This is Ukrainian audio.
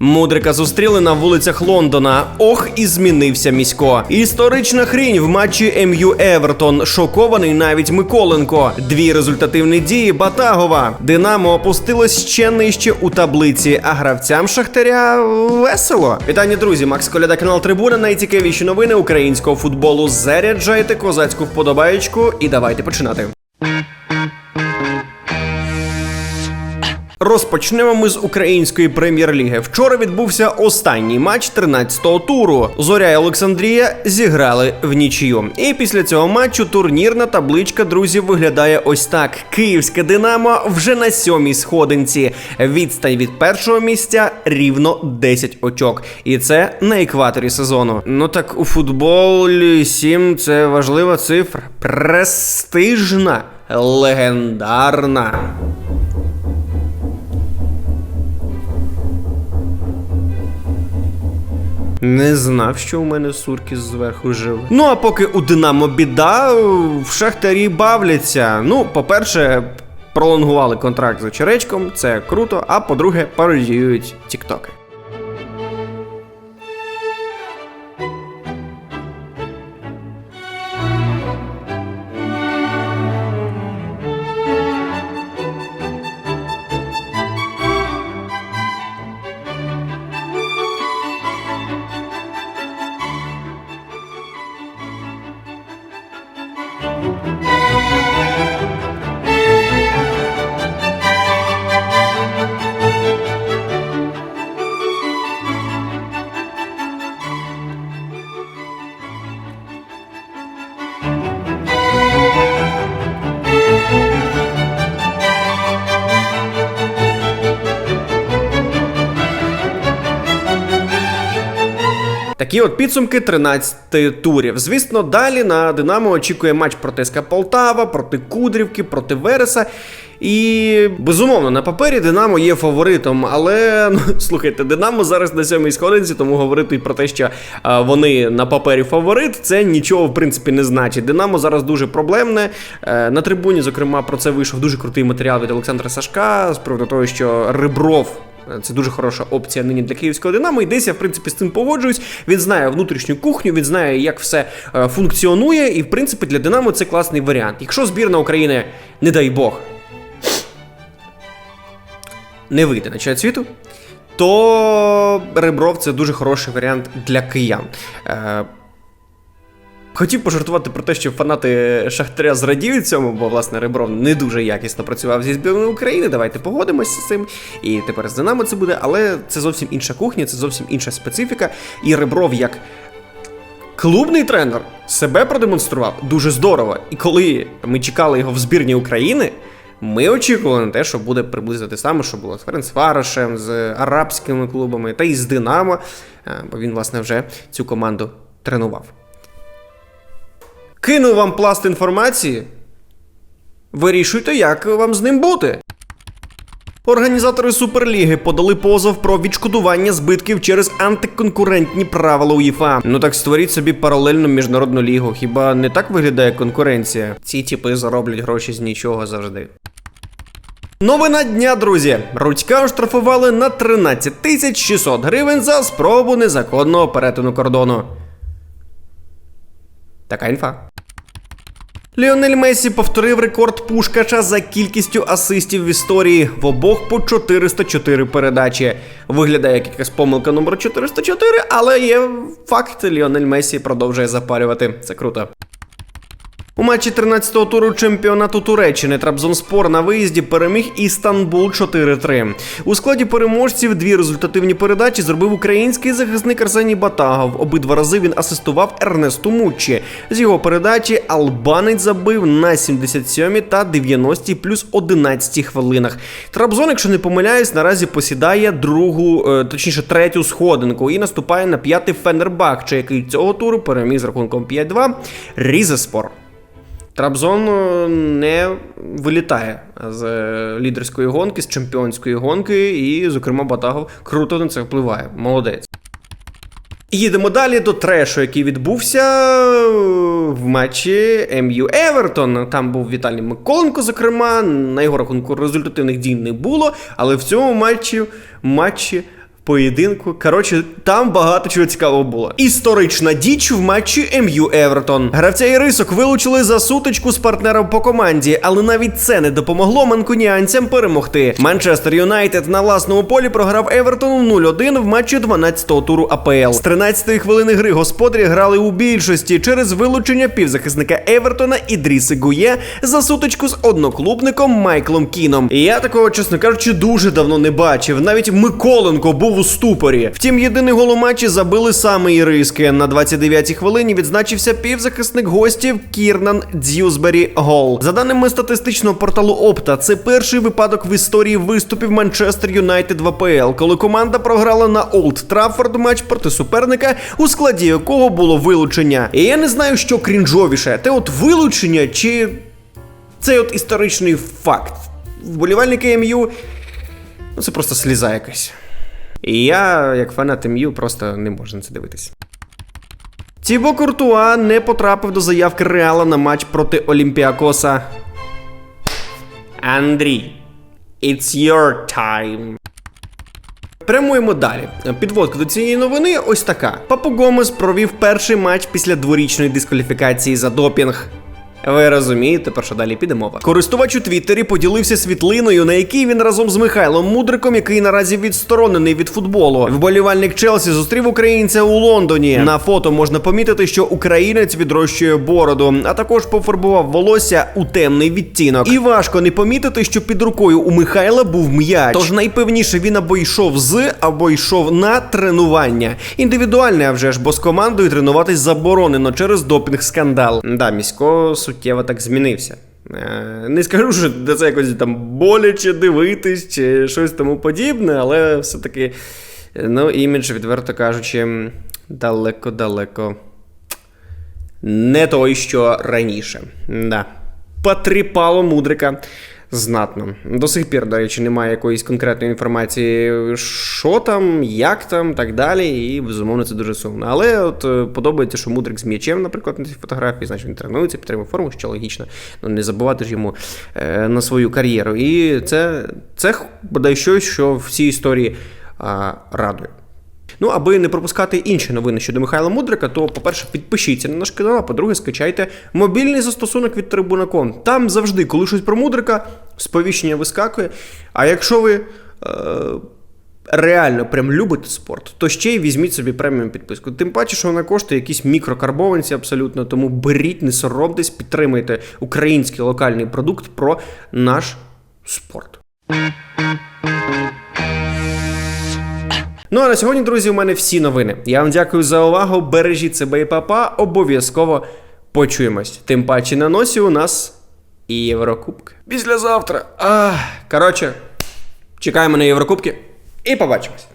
Мудрика зустріли на вулицях Лондона. Ох, і змінився місько. Історична хрінь в матчі МЮ Евертон. Шокований навіть Миколенко. Дві результативні дії Батагова. Динамо опустилось ще нижче у таблиці, а гравцям Шахтаря весело. Вітання, друзі! Макс Коляда, канал Трибуна. Найцікавіші новини українського футболу. Заряджайте козацьку вподобаєчку і давайте починати. Розпочнемо ми з української прем'єр-ліги. Вчора відбувся останній матч 13-го туру. Зоря і Олександрія зіграли в нічию. І після цього матчу турнірна табличка друзів виглядає ось так: Київське Динамо вже на сьомій сходинці. Відстань від першого місця рівно 10 очок. І це на екваторі сезону. Ну так у футболі 7 це важлива цифра. Престижна, легендарна. Не знав, що у мене сурки зверху жили. Ну а поки у Динамо біда, в Шахтарі бавляться. Ну, по-перше, пролонгували контракт з очеречком, це круто. А по-друге, пародіюють тіктоки. Такі от підсумки 13 турів. Звісно, далі на Динамо очікує матч проти СК Полтава, проти Кудрівки, проти Вереса. І безумовно, на папері Динамо є фаворитом. Але ну слухайте, Динамо зараз на сьомій сходинці, тому говорити про те, що а, вони на папері фаворит, це нічого в принципі не значить. Динамо зараз дуже проблемне. Е, на трибуні, зокрема, про це вийшов дуже крутий матеріал від Олександра Сашка з приводу того, що Ребров. Це дуже хороша опція нині для київського Динамо. І десь я, в принципі, з цим погоджуюсь. Він знає внутрішню кухню, він знає, як все е, функціонує. І, в принципі, для Динамо це класний варіант. Якщо збірна України, не дай Бог, не вийде на чемпіонат світу, то Ребров це дуже хороший варіант для киян. Хотів пожартувати про те, що фанати Шахтаря зрадіють цьому, бо власне Ребров не дуже якісно працював зі збірною України. Давайте погодимося з цим. І тепер з Динамо це буде, але це зовсім інша кухня, це зовсім інша специфіка. І Ребров як клубний тренер себе продемонстрував дуже здорово. І коли ми чекали його в збірні України. Ми очікували на те, що буде приблизно те саме, що було з Ференцварошем, з арабськими клубами та й з Динамо, е, бо він, власне, вже цю команду тренував. Кину вам пласт інформації. Вирішуйте, як вам з ним бути. Організатори Суперліги подали позов про відшкодування збитків через антиконкурентні правила УЄФА. Ну так створіть собі паралельну міжнародну лігу. Хіба не так виглядає конкуренція? Ці типи зароблять гроші з нічого завжди. Новина дня, друзі. Рудька оштрафували на 13 тисяч 600 гривень за спробу незаконного перетину кордону. Така інфа. Ліонель Месі повторив рекорд Пушкача за кількістю асистів в історії в обох по 404 передачі. Виглядає як якась помилка номер 404, але є факт. Ліонель Месі продовжує запарювати. Це круто. У матчі 13-го туру чемпіонату Туреччини Трабзонспор на виїзді переміг Істанбул 4-3. У складі переможців дві результативні передачі зробив український захисник Арсеній Батагов. Обидва рази він асистував Ернесту Муччі. З його передачі албанець забив на 77-й та 90-й плюс 11 хвилинах. Трабзон, якщо не помиляюсь, наразі посідає другу, е, точніше третю сходинку і наступає на п'ятий Фенербахче, який цього туру переміг з рахунком 5-2 Різеспор. Трабзон не вилітає з лідерської гонки, з чемпіонської гонки, і, зокрема, Батагов круто на це впливає. Молодець. Їдемо далі до трешу, який відбувся в матчі МЮ Евертон. Там був Віталій Миколенко, зокрема. На його рахунку результативних дій не було, але в цьому матчі, матчі поєдинку. Коротше, там багато чого цікавого було. Історична діч в матчі МЮ Евертон. Гравця Ірисок вилучили за сутичку з партнером по команді, але навіть це не допомогло манкуніанцям перемогти. Манчестер Юнайтед на власному полі програв Евертону 0-1 в матчі 12-го туру АПЛ. З 13-ї хвилини гри господарі грали у більшості через вилучення півзахисника Евертона Ідріси Гує за сутичку з одноклубником Майклом Кіном. І я такого, чесно кажучи, дуже давно не бачив. Навіть Миколенко був у ступорі. Втім, єдиний гол у матчі забили саме Іриски. На 29-й хвилині відзначився півзахисник гостів Кірнан Дзюзбері Гол. За даними статистичного порталу Опта, це перший випадок в історії виступів Манчестер Юнайтед в АПЛ, коли команда програла на Олд Траффорд матч проти суперника, у складі якого було вилучення. І я не знаю, що крінжовіше, те от вилучення чи цей от історичний факт. Вболівальники МЮ ну це просто сліза якась. І я, як фанат МЮ, просто не можу на це дивитися. Тібо Куртуа не потрапив до заявки Реала на матч проти Олімпіакоса. Андрій, it's your time. Прямуємо далі. Підводка до цієї новини ось така. Папу Гомес провів перший матч після дворічної дискваліфікації за допінг. Ви розумієте, про що далі піде мова. Користувач у Твіттері поділився світлиною, на якій він разом з Михайлом Мудриком, який наразі відсторонений від футболу. Вболівальник Челсі зустрів українця у Лондоні. На фото можна помітити, що українець відрощує бороду, а також пофарбував волосся у темний відтінок. І важко не помітити, що під рукою у Михайла був м'яч. Тож найпевніше він або йшов з, або йшов на тренування. Індивідуальне, а вже ж, бо з командою тренуватись заборонено через допінг скандал. Да, місько суттєво так змінився. Е, Не скажу, що це якось там боляче дивитись чи щось тому подібне, але все-таки, е, ну, імідж, відверто кажучи, далеко-далеко. Не той, що раніше. Да. Потріпало мудрика знатно. До сих пір, до речі, немає якоїсь конкретної інформації, що там, як там, так далі. І безумовно це дуже сумно. Але от е, подобається, що мудрик з м'ячем, наприклад, на цій фотографії, значить він тренується, підтримує форму, що логічно. Ну не забувати ж йому е, на свою кар'єру. І це, це бодай щось, що в цій історії а, радує. Ну, аби не пропускати інші новини щодо Михайла Мудрика, то, по-перше, підпишіться на наш канал, а по-друге, скачайте мобільний застосунок від Трибунакон. Там завжди, коли щось про Мудрика, сповіщення вискакує. А якщо ви. Е- Реально прям любите спорт, то ще й візьміть собі преміум підписку. Тим паче, що вона коштує якісь мікрокарбованці абсолютно. Тому беріть, не соромтесь, підтримайте український локальний продукт про наш спорт. Ну а на сьогодні, друзі, у мене всі новини. Я вам дякую за увагу. Бережіть себе і папа. Обов'язково почуємось. Тим паче на носі у нас і Єврокубки. Післязавтра. Ах, коротше, чекаємо на Єврокубки і побачимось.